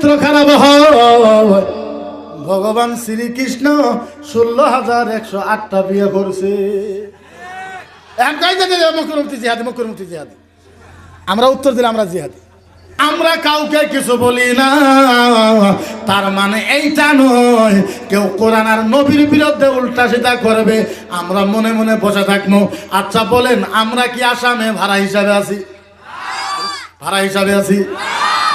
চরিত্র খারাপ হয়। ভগবান শ্রীকৃষ্ণ ষোলো হাজার একশো আটটা বিয়ে করছে। মুখ্যমন্ত্রী জিহাদি মুখ্যমন্ত্রী জিহাদি। আমরা উত্তর দিলে আমরা জিহাদি। আমরা কাউকে কিছু বলি না, তার মানে এইটা নয়, কেউ কোরআন আর নবীর বিরুদ্ধে উল্টা সিধা করবে, আমরা মনে মনে বসে থাকব। আচ্ছা বলেন, আমরা কি আসামে ভাড়া হিসাবে আছি? ভাড়া হিসাবে আছি?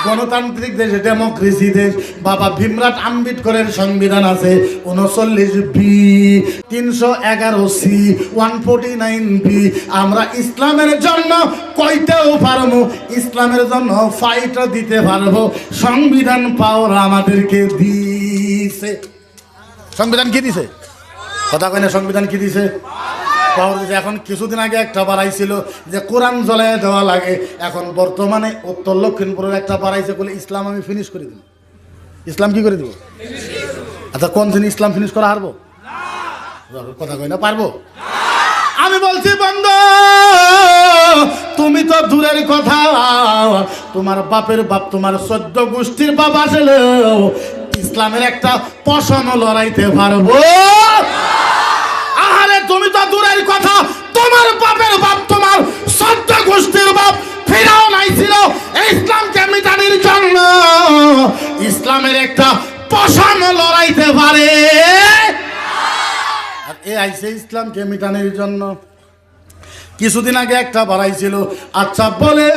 গণতান্ত্রিক দেশ, ডেমোক্রেসি দেশ। বাবা ভীমরাট আম্বেদকরের সংবিধান আছে উনচল্লিশ বি তিনশো এগারো C one forty nine B আমরা ইসলামের জন্য কইতেও পারব? ইসলামের জন্য ফাইটও দিতে পারব। সংবিধান পাওয়ার আমাদেরকে দিছে। সংবিধান কি দিছে? কথা কয় সংবিধান কি দিছে? এখন কিছুদিন আগে একটা বাড়াইছিল যে কোরআন জ্বলায় দেওয়া লাগে, এখন বর্তমানে উত্তর লক্ষিণপুরের একটা বাড়াইছে বলে ইসলাম আমি ফিনিশ করে দিব। ইসলাম কি করে দিব? আচ্ছা কোন দিন ইসলাম ফিনিশ করা হারবো? কথা কই না, পারব? আমি বলছি, বন্ধ, তুমি তো দূরের কথা। তোমার বাপের বাপ, তোমার সদ্য গোষ্ঠীর বাপ আসলে ইসলামের একটা পশন লড়াইতে পারব আহারে তুমি তো দূরের কথা তোমার বাপের বাপ তোমার সদ্য গোষ্ঠীর বাপ ফেরাও নাই ছিল। ইসলামকে মিটানির জন্য ইসলামের একটা পশান লড়াইতে পারে। এ আইসে ইসলামকে মিটানির জন্য। কিছুদিন আগে একটা বাড়াইছিল আচ্ছা বলে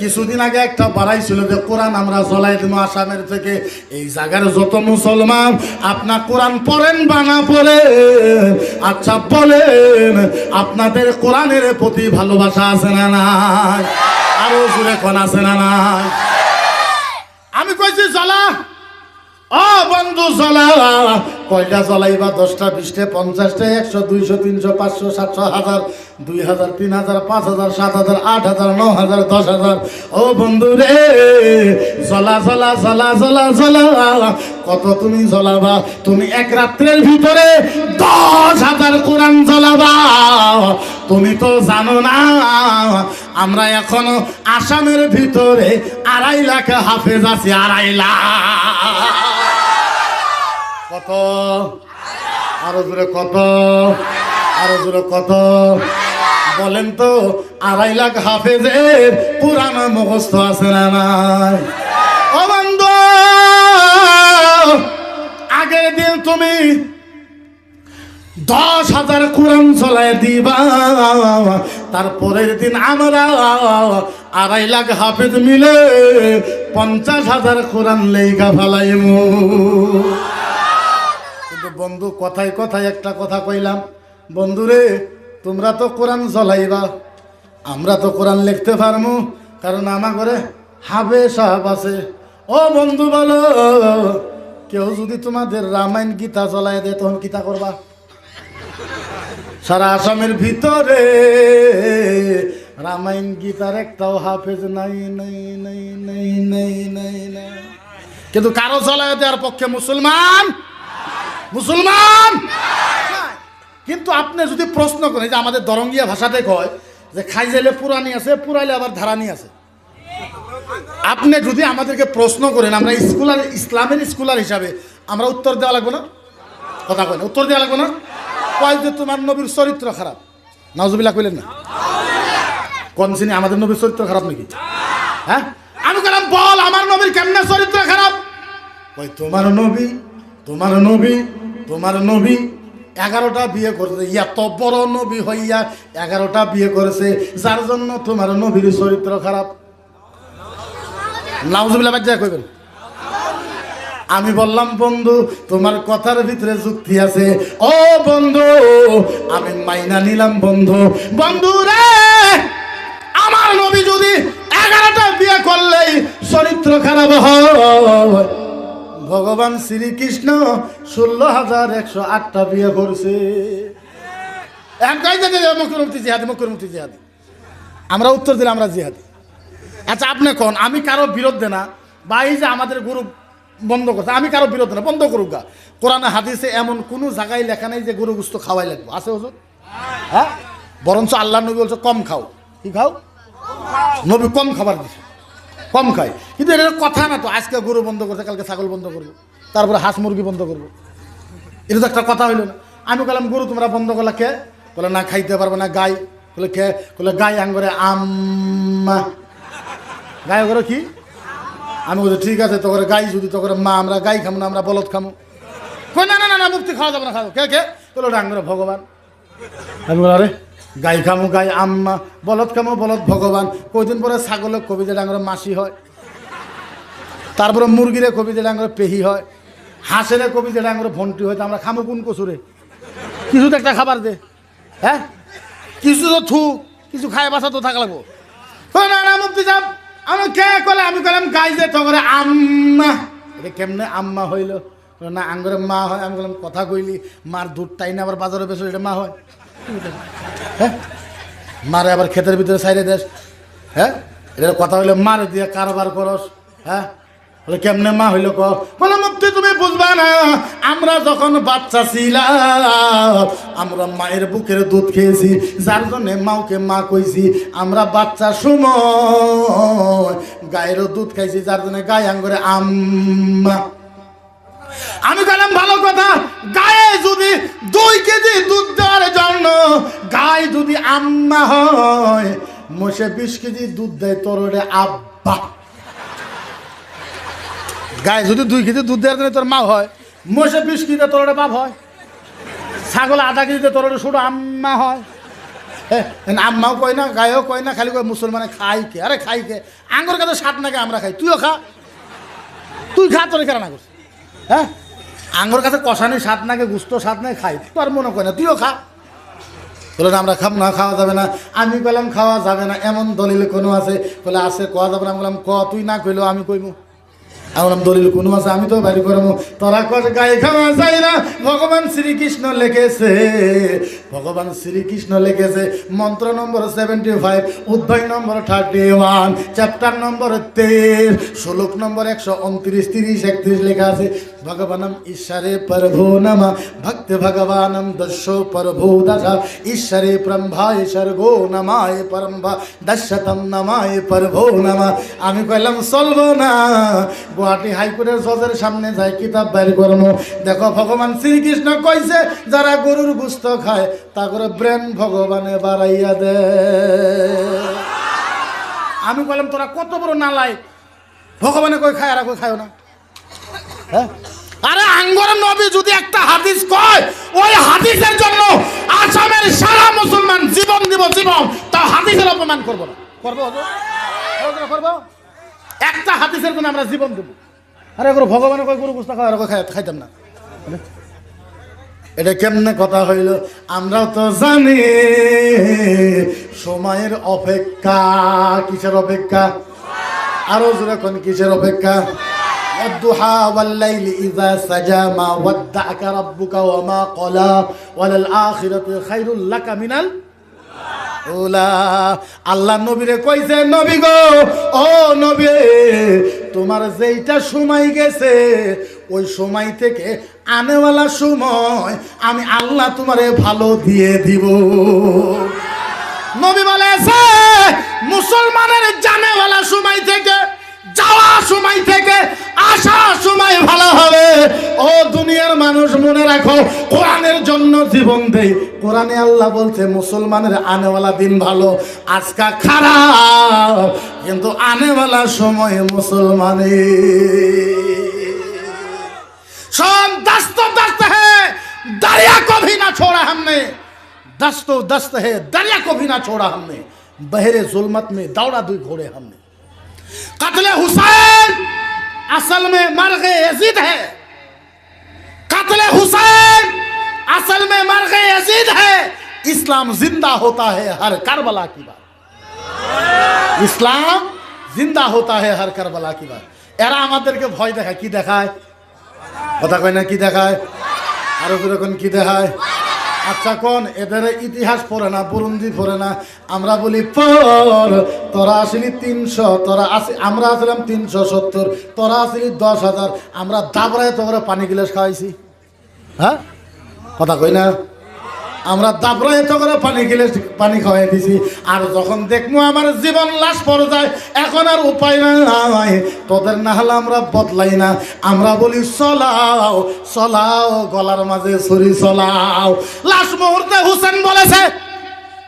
কিছুদিন আগে একটা বাড়াইছিল যে কোরআন আমরা চলাই দেবো আসামের থেকে। এই জায়গার যত মুসলমান, আপনার কোরআন পড়েন বা না পড়েন আচ্ছা বলেন, আপনাদের কোরআনের প্রতি ভালোবাসা আছে না আরও জুড়ে কোন আছে না আমি কইছি চলা ও বন্ধু চলা কয়টা চলাইবা দশটা, বিশটা, পঞ্চাশটা, একশো, দুইশো, তিনশো, পাঁচশো, সাতশো, হাজার দুই হাজার তিন হাজার পাঁচ হাজার সাত হাজার আট হাজার ন হাজার দশ হাজার ও বন্ধু রে চলা চলা চলা চলা চলা কত তুমি চলাবা তুমি এক রাত্রের ভিতরে দশ হাজার কোরআন চলাবা তুমি তো জানো না, আমরা এখনও আসামের ভিতরে আড়াই লাখ হাফেজ আছি, আড়াই লাখ। কত? আরও জোরে কত? আরও জোরে কত? বলেন তো, আড়াই লাখ হাফেজের পুরানো মুখস্থ আছে না নাই? ও বন্ধু, আগের দিন তুমি দশ হাজার কোরআন চলায় দিবা, তারপরের দিন আমরা আড়াই লাখ হাফেজ মিলে পঞ্চাশ হাজার কোরআন লেগা ফালাইমু। কিন্তু বন্ধু, কথায় কথায় একটা কথা কইলাম। বন্ধুরে, তোমরা তো কোরআন চলাইবা আমরা তো কোরআন লিখতে পারব কারণ আমার ঘরে হাবে সাহাব আছে। ও বন্ধু বলো, কেউ যদি তোমাদের রামায়ণ গীতা চলাই দেয়, তখন গীতা করবা? সারা আসামের ভিতরে রামায়ণ গীতার একটাও হাফেজ নাই নাই নাই নাই নাই নাই কিন্তু কারও চলায় দেওয়ার পক্ষে মুসলমান মুসলমান? কিন্তু আপনি যদি প্রশ্ন করেন যে আমাদের দরঙ্গিয়া ভাষাতে কয় যে খাইজাইলে পুরানি আছে, পুরাইলে আবার ধারানি আছে। আপনি যদি আমাদেরকে প্রশ্ন করেন, আমরা স্কুলার, ইসলামের স্কুলার হিসাবে আমরা উত্তর দেওয়া লাগবে না? কথা কয় উত্তর দেওয়া লাগবে না? কয় যে তোমার নবীর চরিত্র খারাপ? নাজুবিল্লা কইলেন না? কোন শ্রেণি আমাদের নবীর চরিত্র খারাপ নাকি? হ্যাঁ? আমি বল, আমার নবীর কেমনে চরিত্র খারাপ? কই তোমার নবী তোমার নবী তোমার নবী, এগারোটা বিয়ে করেছে। এত বড় নবী হইয়া এগারোটা বিয়ে করেছে, যার জন্য তোমার নবীর চরিত্র খারাপ। নাউজুবিল্লা বাদ কইবেন। আমি বললাম, বন্ধু, তোমার কথার ভিতরে যুক্তি আছে। ও বন্ধু, আমি মাইনা নিলাম, বন্ধু। বন্ধু রে, আমার নবী যদি এগারোটা বিয়ে করলেই চরিত্র খারাপ হয়। ভগবান শ্রীকৃষ্ণ ষোলো হাজার একশো আটটা বিয়ে করছে। একটাই জানি মুখ্যমন্ত্রী জিহাদি মুখ্যমন্ত্রী জিহাদি? আমরা উত্তর দিলে আমরা জিহাদি। আচ্ছা আপনি কোন? আমি কারও বিরুদ্ধে না। বা এই যে আমাদের গুরু বন্ধ করছে আমি কারও বিরুদ্ধে না বন্ধ করুক গা। কোরআনে হাদিসে এমন কোনো জায়গায় লেখা নেই যে গরু গুস্ত খাওয়াই লাগবে। আছে হুজুর? হ্যাঁ? বরঞ্চ আল্লাহ নবী বলছে কম খাও। কি খাও। নবী কম খাবার দিছে। কম খাই কিন্তু এটা কথা না তো, আজকে গরু বন্ধ করছে, কালকে ছাগল বন্ধ করব। তারপরে হাঁস মুরগি বন্ধ করব। এটা তো একটা কথা হইল না। আমি বললাম, গরু তোমরা বন্ধ করলে কে? বলে, না, খাইতে পারবে না, গাই। বলে, কে? বলে, গাই আঙ্গরে আম্মা। গাই করে কি? আমি বলছি, ঠিক আছে তো করে গাই যদি তো করে মা, আমরা গাই খামো না, আমরা বলদ খামো। না না না মুক্তি খাওয়া যাবে না খাব কে কে? বলো ডাঙ্গরে ভগবান। আমি বলো আরে গাই খামো গাই আম্মা, বলদ খামো বলদ ভগবান। কয়দিন পরে ছাগলের কবি যে ডাঙ্গরে মাসি হয়। তারপরে মুরগিরে কবি যে ডাঙ্গরে পেহি হয়। হাঁসেরে কবি যে ডাঙ্গরে ভন্টি হয়। আমরা খামো কোন কচুরে? কিছু তো একটা খাবার দে। হ্যাঁ? কিছু তো থু, কিছু খায় বাসা তো থাকা লাগবো। না মুক্তি যাব আমি কে কলে আমি কলাম গাই যে তো করে আম্মা। এটা কেমনে আম্মা হইল? না, আঙ্গরে মা হয়। আমি বললাম কথা কইলি, মার দুধ টাই না আবার বাজারে বেসো এটা মা হয়। হ্যাঁ? মারে আবার ক্ষেতের ভিতরে সাইডে দেশ হ্যাঁ? এটা কথা হইলে, মারে দিয়ে কারবার করস। হ্যাঁ? বলে, কেমনে মা হইল ক? বলে, মুক্তি তুমি বুঝবা না। আমরা যখন বাচ্চা ছিলাম, আমরা মায়ের বুকের দুধ খেয়েছি। যার জন্যে মাওকে মা কইছি, আমরা বাচ্চা সময় গায়েরও দুধ খাইছি, যার জন্য গায়ে আঙ্গরে আম্মা। আমি গেলাম ভালো কথা গায়ে যদি দুই কেজি দুধ দেওয়ার জন্য গায়ে যদি আম্মা হয় মোষে বিশ কেজি দুধ দেয় তোর আব্বা। গায়ে যদি দুই কেজি দুধ দেওয়ার জন্য তোর মা হয় মোষে বিশ কেজি তোর বাপ হয়। ছাগল আধা কেজিতে তোর শুধু আম্মা হয়। হ্যাঁ, আম্মাও কয় না গায়েও কয় না খালি কয় মুসলমানে খাই কে? আরে খাই কে? আঙ্গুর কাছে সাত নাকে আমরা খাই তুইও খা। তুই খা তোর কেন না করছিস? হ্যাঁ? আঙ্গুর কাছে কষানি স্বাদ নাকি, গুস্ত স্বাদ নাই, খাই। তোর মনে করে না, তুইও খা। বলে আমরা খাম না, খাওয়া যাবে না। আমি বললাম খাওয়া যাবে না, এমন দলিল কোনো আছে? বলে, আছে, কোয়া যাবে না? বললাম, ক, তুই না কইলেও আমি কইমু। আমি বললাম দলিল কোনো আছে আমি তো বাড়ি করব। তোরা কর গায়ে খাওয়া যায় না। ভগবান শ্রীকৃষ্ণ লিখেছে, ভগবান শ্রীকৃষ্ণ লিখেছে, মন্ত্র নম্বর সেভেন্টি ফাইভ অধ্যায় নম্বর থার্টি ওয়ান চ্যাপ্টার নম্বর তেইশ, শ্লোক নম্বর একশো উনত্রিশ, তিরিশ, একত্রিশ লেখা আছে। ভগবানম ঈশ্বরে প্রভু নমা, ভক্ত ভগবানম দস্য প্রভু দশ ঈশ্বরে ব্রহ্মায় স্বর্গো নমায় পরম্ভা দশতম নমায় প্রভু নমা। আমি কইলাম, চলবো না। গুয়াহাটি হাইকোর্টের জজের সামনে যাই কিতাব বাইর করব দেখো, ভগবান শ্রীকৃষ্ণ কইছে, যারা গরুর গুস্ত খায় তা করে ব্রেন ভগবানে বাড়াইয়া দে। আমি বললাম তোরা কত বড় নালাই ভগবানে কই খায় আর কই খায় না? হ্যাঁ? আরে, আঙ্গর নবী যদি একটা হাদিস কয়, ওই হাদিসের জন্য আসামের সারা মুসলমান জীবন দিব জীবন তা হাদিসের অপমান করব না। করব করব? একটা হাদিসের জন্য আমরা জীবন দেবো আরে করে ভগবানের কয় গরু গুস্তা খাওয়া আর কই খাই- খাইতাম না এটা কেমনে কথা হইল আমরাও তো জানি সময়ের অপেক্ষা কিসের অপেক্ষা আরো জোরে কোন কিসের অপেক্ষা والضحى والليل إذا سجى ما ودعك ربك وما قلى وللآخرة خير لك من ال আল্লাহ নবীরে কইছে, নবী গো, ও নবী, তোমার যেইটা সময় গেছে, ওই সময় থেকে আনেওয়ালা সময় আমি আল্লাহ তোমারে ভালো দিয়ে দিব। নবী বলে মুসলমানের জানেওয়ালা সময় থেকে যাওয়া সময় থেকে আসা সময় ভালো হবে ও দুনিয়ার মানুষ মনে রাখো কোরআনের জন্য জীবন দেই কোরআনে আল্লাহ বলছে মুসলমানের আনেওয়ালা দিন ভালো আজকা খারাপ কিন্তু আনেওয়ালা সময় মুসলমানের सब दस्त दस्त है दरिया को भी ना छोड़ा हमने दस्तो दस्त है दरिया को भी ना छोड़ा हमने बहरे जुल्मत में दौड़ा दुई घोड़े हमने कत्ले हुसैन असल में मर्ग यजीद है कत्ले हुसैन असल में मर्ग यजीद है इस्लाम जिंदा होता है हर करबला की बात ইসলাম জিন্দা হতা হে হর কারবালা কি বাত এরা আমাদেরকে ভয় দেখায় কি দেখায় কথা কয় না কি দেখায় আরো যখন কি দেখায় আচ্ছা কোন, এদের ইতিহাস পড়ে না, বুরুন্দি পড়ে না। আমরা বলি, পর, তোরা আসলি তিনশো, তোরা আসি, আমরা আসলাম তিনশো সত্তর, তোরা আসলি দশ হাজার। আমরা দাবরায় তোরা পানি গিলাস খাওয়াইছি। হ্যাঁ? কথা কই না? আমরা দাবরায় তো করে পানি খেলে পানি খাওয়াই দিছি। আর যখন দেখব আমার জীবন লাশ পড়ে যায়, এখন আর উপায় নাই। তোদের না হলে আমরা বদলাই না। আমরা বলি, চলাও চলাও, গলার মাঝে ছুরি চলাও। লাশ মুহূর্তে হুসেন বলেছে,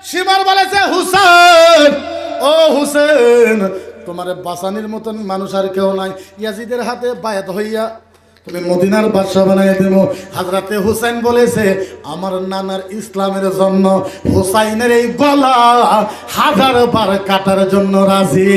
সীমার বলেছে, হুসেন, ও হুসেন, তোমার বাসানির মতন মানুষ আর কেউ নাই। ইয়াজিদের হাতে বায়াত হইয়া তুমি মদিনার বাদশাহ বানাই দেব হাজরাতে হুসাইন বলেছে, আমার নানার ইসলামের জন্য হুসাইনের এই গলা হাজার বার কাটার জন্য রাজি।